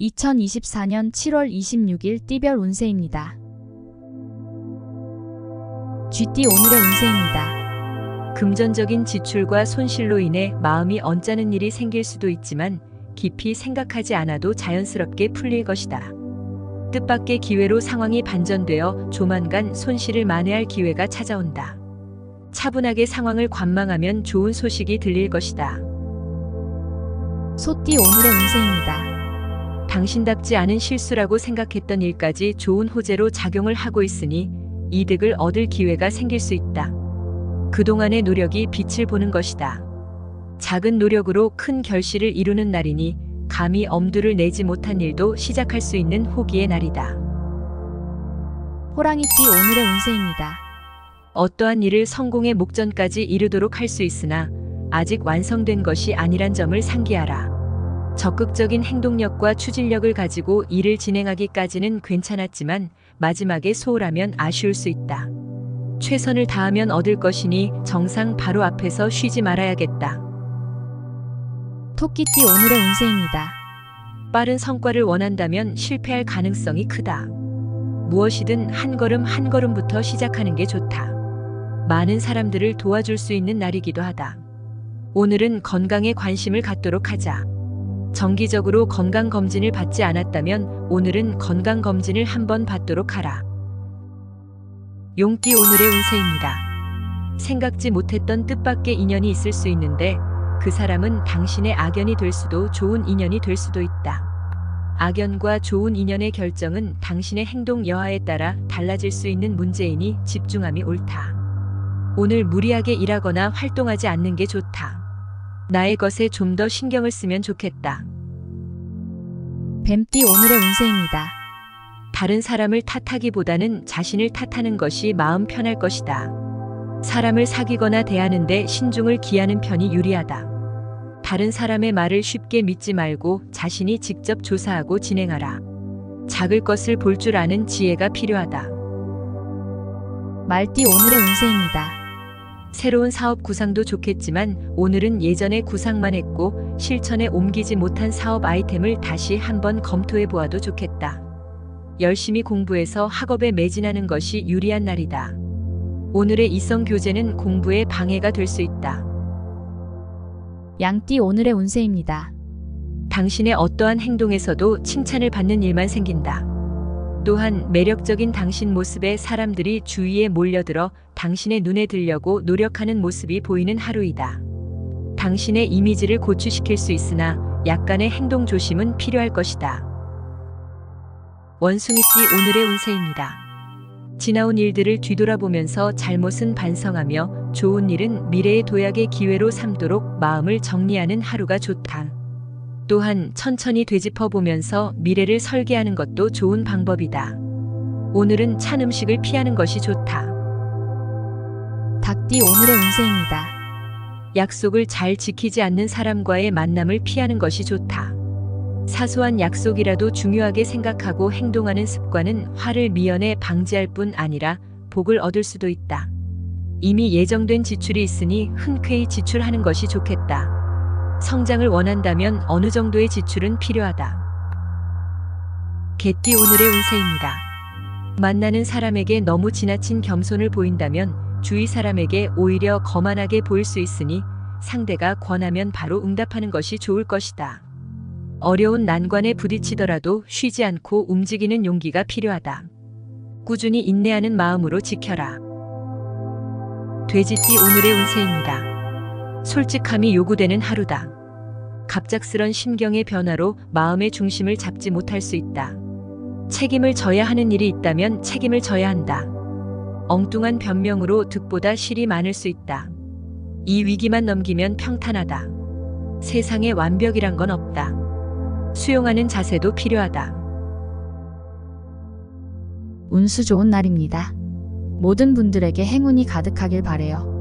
2024년 7월 26일 띠별 운세입니다. GT 오늘의 운세입니다. 금전적인 지출과 손실로 인해 마음이 언짢은 일이 생길 수도 있지만 깊이 생각하지 않아도 자연스럽게 풀릴 것이다. 뜻밖의 기회로 상황이 반전되어 조만간 손실을 만회할 기회가 찾아온다. 차분하게 상황을 관망하면 좋은 소식이 들릴 것이다. 소띠 오늘의 운세입니다. 당신답지 않은 실수라고 생각했던 일까지 좋은 호재로 작용을 하고 있으니 이득을 얻을 기회가 생길 수 있다. 그동안의 노력이 빛을 보는 것이다. 작은 노력으로 큰 결실을 이루는 날이니 감히 엄두를 내지 못한 일도 시작할 수 있는 호기의 날이다. 호랑이띠 오늘의 운세입니다. 어떠한 일을 성공의 목전까지 이르도록 할 수 있으나 아직 완성된 것이 아니란 점을 상기하라. 적극적인 행동력과 추진력을 가지고 일을 진행하기까지는 괜찮았지만 마지막에 소홀하면 아쉬울 수 있다. 최선을 다하면 얻을 것이니 정상 바로 앞에서 쉬지 말아야겠다. 토끼띠 오늘의 운세입니다. 빠른 성과를 원한다면 실패할 가능성이 크다. 무엇이든 한 걸음 한 걸음부터 시작하는 게 좋다. 많은 사람들을 도와줄 수 있는 날이기도 하다. 오늘은 건강에 관심을 갖도록 하자. 정기적으로 건강검진을 받지 않았다면 오늘은 건강검진을 한번 받도록 하라. 용띠 오늘의 운세입니다. 생각지 못했던 뜻밖의 인연이 있을 수 있는데 그 사람은 당신의 악연이 될 수도 좋은 인연이 될 수도 있다. 악연과 좋은 인연의 결정은 당신의 행동 여하에 따라 달라질 수 있는 문제이니 집중함이 옳다. 오늘 무리하게 일하거나 활동하지 않는 게 좋다. 나의 것에 좀 더 신경을 쓰면 좋겠다. 뱀띠 오늘의 운세입니다. 다른 사람을 탓하기보다는 자신을 탓하는 것이 마음 편할 것이다. 사람을 사귀거나 대하는데 신중을 기하는 편이 유리하다. 다른 사람의 말을 쉽게 믿지 말고 자신이 직접 조사하고 진행하라. 작을 것을 볼 줄 아는 지혜가 필요하다. 말띠 오늘의 운세입니다. 새로운 사업 구상도 좋겠지만 오늘은 예전의 구상만 했고 실천에 옮기지 못한 사업 아이템을 다시 한번 검토해 보아도 좋겠다. 열심히 공부해서 학업에 매진하는 것이 유리한 날이다. 오늘의 이성 교제는 공부에 방해가 될 수 있다. 양띠 오늘의 운세입니다. 당신의 어떠한 행동에서도 칭찬을 받는 일만 생긴다. 또한 매력적인 당신 모습에 사람들이 주위에 몰려들어 당신의 눈에 들려고 노력하는 모습이 보이는 하루이다. 당신의 이미지를 고취시킬 수 있으나 약간의 행동 조심은 필요할 것이다. 원숭이띠 오늘의 운세입니다. 지나온 일들을 뒤돌아보면서 잘못은 반성하며 좋은 일은 미래의 도약의 기회로 삼도록 마음을 정리하는 하루가 좋다. 또한 천천히 되짚어 보면서 미래를 설계하는 것도 좋은 방법이다. 오늘은 찬 음식을 피하는 것이 좋다. 닭띠 오늘의 운세입니다. 약속을 잘 지키지 않는 사람과의 만남을 피하는 것이 좋다. 사소한 약속이라도 중요하게 생각하고 행동하는 습관은 화를 미연에 방지할 뿐 아니라 복을 얻을 수도 있다. 이미 예정된 지출이 있으니 흔쾌히 지출하는 것이 좋겠다. 성장을 원한다면 어느 정도의 지출은 필요하다. 개띠 오늘의 운세입니다. 만나는 사람에게 너무 지나친 겸손을 보인다면 주위 사람에게 오히려 거만하게 보일 수 있으니 상대가 권하면 바로 응답하는 것이 좋을 것이다. 어려운 난관에 부딪히더라도 쉬지 않고 움직이는 용기가 필요하다. 꾸준히 인내하는 마음으로 지켜라. 돼지띠 오늘의 운세입니다. 솔직함이 요구되는 하루다. 갑작스런 심경의 변화로 마음의 중심을 잡지 못할 수 있다. 책임을 져야 하는 일이 있다면 책임을 져야 한다. 엉뚱한 변명으로 득보다 실이 많을 수 있다. 이 위기만 넘기면 평탄하다. 세상에 완벽이란 건 없다. 수용하는 자세도 필요하다. 운수 좋은 날입니다. 모든 분들에게 행운이 가득하길 바래요.